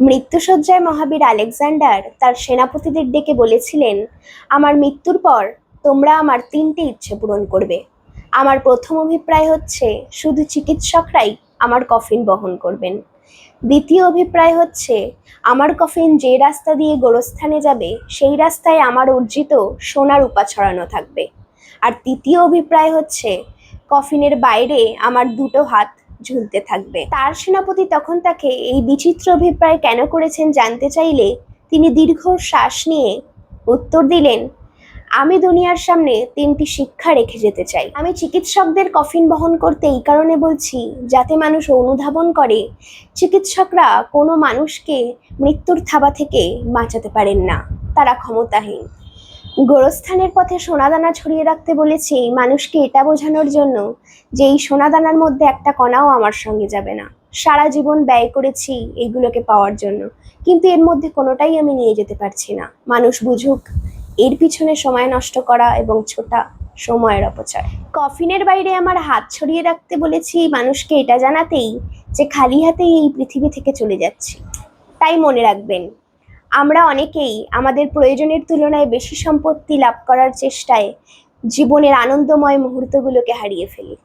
মৃত্যুসজ্জায় মহাবীর Alexander তার সেনাপতিদের ডেকে বলেছিলেন, আমার মৃত্যুর পর তোমরা আমার তিনটি ইচ্ছে পূরণ করবে। আমার প্রথম অভিপ্রায় হচ্ছে, শুধু চিকিৎসকরাই আমার কফিন বহন করবেন। দ্বিতীয় অভিপ্রায় হচ্ছে, আমার কফিন যে রাস্তা দিয়ে গোরস্থানে যাবে, সেই রাস্তায় আমার অর্জিত সোনার উপা ছড়ানো থাকবে। আর তৃতীয় অভিপ্রায় হচ্ছে, কফিনের বাইরে আমার দুটো হাত ঝুলতে থাকবে। তার সেনাপতি তখন তাকে এই বিচিত্র অভিপ্রায় কেন করেছেন জানতে চাইলে তিনি দীর্ঘ শ্বাস নিয়ে উত্তর দিলেন, আমি দুনিয়ার সামনে তিনটি শিক্ষা রেখে যেতে চাই। আমি চিকিৎসকদের কফিন বহন করতে এই কারণে বলছি, যাতে মানুষ অনুধাবন করে, চিকিৎসকরা কোনো মানুষকে মৃত্যুর থাবা থেকে বাঁচাতে পারেন না। তারা ক্ষমতাহীন। গোরস্থানের পথে সোনাদানা ছড়িয়ে রাখতে বলেছি, মানুষকে এটা বোঝানোর জন্য যে এই সোনাদানার মধ্যে একটা কণাও আমার সঙ্গে যাবে না। সারা জীবন ব্যয় করেছি এইগুলোকে পাওয়ার জন্য, কিন্তু এর মধ্যে কোনোটাই আমি নিয়ে যেতে পারছি না। মানুষ বুঝুক, এর পিছনে সময় নষ্ট করা এবং ছোটা সময়ের অপচয়। কফিনের বাইরে আমার হাত ছড়িয়ে রাখতে বলেছি, মানুষকে এটা জানাতেই যে খালি হাতেই এই পৃথিবী থেকে চলে যাচ্ছি। তাই মনে রাখবেন আমরা অনেকেই আমাদের প্রয়োজনের তুলনায় বেশি সম্পত্তি লাভ করার চেষ্টায় জীবনের আনন্দময় মুহূর্তগুলোকে হারিয়ে ফেলি।